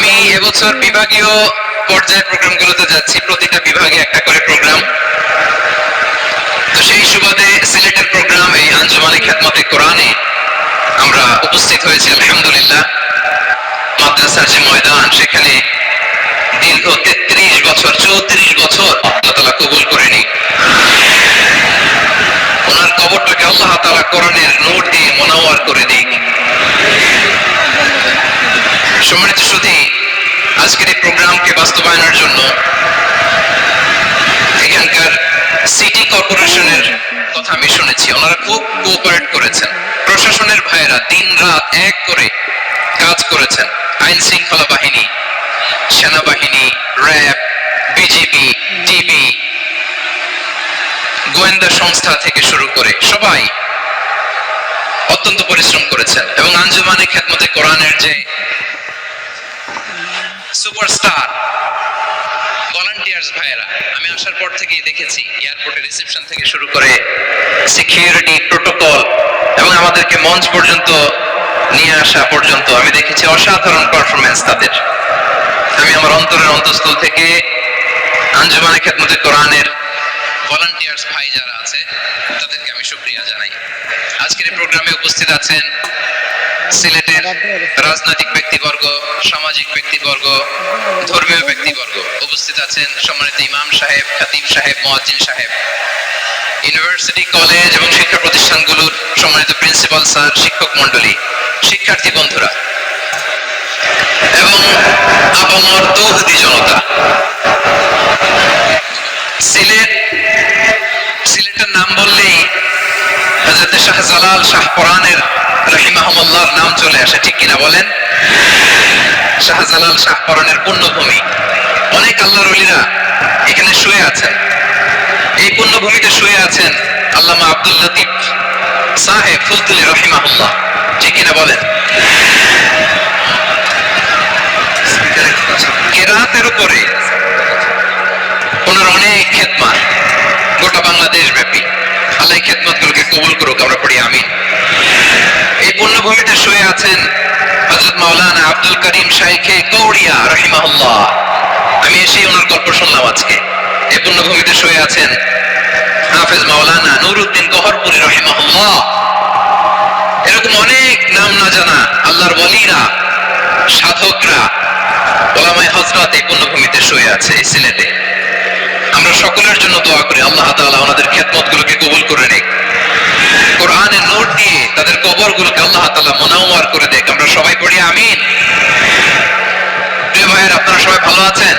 আমি এবছর বিভাগীয় পর্যায়ের প্রোগ্রামগুলোতে যাচ্ছি। প্রতিটা বিভাগে একটা করে প্রোগ্রাম। তো সেই সুবাদে সিলেটের প্রোগ্রাম, এই আঞ্জুমানে খ্যাতমতে কোরআনে আমরা উপস্থিত হয়েছি, আলহামদুলিল্লাহ। মাদ্রাসার যে ময়দান, সেখানে দীর্ঘ তেত্রিশ বছর, চৌত্রিশ বছর আল্লাহ তালা কবুল করে নি ওনার কবরটাকে আল্লাহ তালা কোরআনের নোট দিয়ে মোনাওয়ার করে দিক সম্মানিত সুধী আজকের এই প্রোগ্রামকে বাস্তবায়নের জন্য এখানকার সিটি কর্পোরেশনের কথা আমি শুনেছি। ওনারা খুব কোঅপারেট করেছেন। প্রশাসনের ভাইয়েরা দিন রাত এক করে কাজ করেছেন। আইন শৃঙ্খলা বাহিনী, সেনাবাহিনী, র্যাব, বিজিবি টিবি গোয়েন্দা সংস্থা থেকে শুরু করে সবাই অত্যন্ত পরিশ্রম করেছেন। এবং আঞ্জুমানে খেদমতে কোরআনের যে সুপারস্টার। ভলান্টিয়ার্স ভাইয়েরা, আমি আসার পর থেকেই দেখেছি এয়ারপোর্টের রিসেপশন থেকে শুরু করে সিকিউরিটি প্রোটোকল এবং আমাদেরকে মঞ্চ পর্যন্ত নিয়ে আসা পর্যন্ত আমি দেখেছি অসাধারণ পারফরমেন্স তাদের। আমি আমার অন্তরের অন্তঃস্থল থেকে আঞ্জুমানে খেদমতে কোরআনের ভলান্টিয়ার্স ভাই যারা আছে, তাদেরকে আমি শুকরিয়া জানাই। আজকের এই প্রোগ্রামে উপস্থিত আছেন সিলেটের রাজনৈতিক ব্যক্তিবর্গ, সামাজিক ব্যক্তিবর্গ, ধর্মীয় ব্যক্তিবর্গ উপস্থিত আছেন সম্মানিত ইমাম সাহেব, খাতিব সাহেব, মোয়াজ্জিন সাহেব। ইউনিভার্সিটি, কলেজ এবং শিক্ষা প্রতিষ্ঠানগুলোর সম্মানিত প্রিন্সিপাল স্যার, শিক্ষক মণ্ডলী, শিক্ষার্থী বন্ধুরা এবং আপামর তৌহদি জনতা। সিলেট, সিলেটের নাম বললেই হযরত শাহজালাল শাহ কোরআনের রহিমাহুল্লাহর নাম চলে আসে, ঠিক কিনা বলেন? শাহজালাল শাহ কোরআনের পুণ্যভূমি অনেক আল্লাহর ওলিরা এখানে শুয়ে আছেন। এই পুণ্যভূমিতে শুয়ে আছেন আল্লামা আব্দুল লতিফ সাহেব ফুলতুলি রহিমাহুল্লাহ। ঠিক কিনা বলেন? কেরাতের উপরে ওনার অনেক খেদমত। গোটা বাংলাদেশ ব্যাপী আল্লাহ এই খেদমতগুলোকে কবুল করুক, আমরা পড়ি আমিন। এই শুয়ে আছেন হযরত মাওলানা আব্দুল করিম শাইখে গৌড়িয়া রহিমাহুল্লাহ। আমি এসেই ওনার গল্প শুনলাম আজকে। এই পুণ্যভূমিতে শুয়ে আছেন হাফেজ মাওলানা নুরুদ্দিন গহরপুরি রহিমাহুল্লাহ। এরকম অনেক নাম না জানা আল্লাহর ওয়ালিরা সাধকরা, ওলামায়ে হযরত এই পুণ্যভূমিতে শুয়ে আছে এই সিলেটে। আমরা সকলের জন্য দোয়া করি, আল্লাহ তাআলা ওনাদের খেদমতগুলোকে কবুল করে নেক। কোরআনের নোট দিয়ে তাদের কবরগুলোকে আল্লাহ তাআলা মুনাওয়ার করে দেখ। আমরা সবাই পড়ি, আমিন। ভাইয়ের, আপনারা সবাই ভালো আছেন?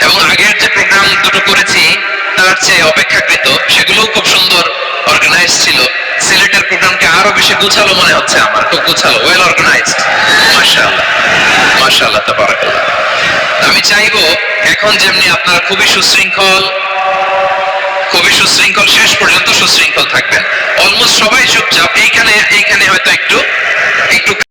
এবং আগের যে প্রোগ্রাম দুটো করেছি, তার চেয়ে অপেক্ষাকৃত, সেগুলোও খুব সুন্দর অর্গানাইজ ছিল। সিলেটের প্রোগ্রামকে আরও বেশি গুছালো মনে হচ্ছে আমার, খুব গুছালো ওয়েল অর্গানাইজড মাশাআল্লাহ মাশাআল্লাহ, তাবারাকাল্লাহ। আমি চাইব, এখন যেমনি আপনারা খুবই সুশৃঙ্খল খুবই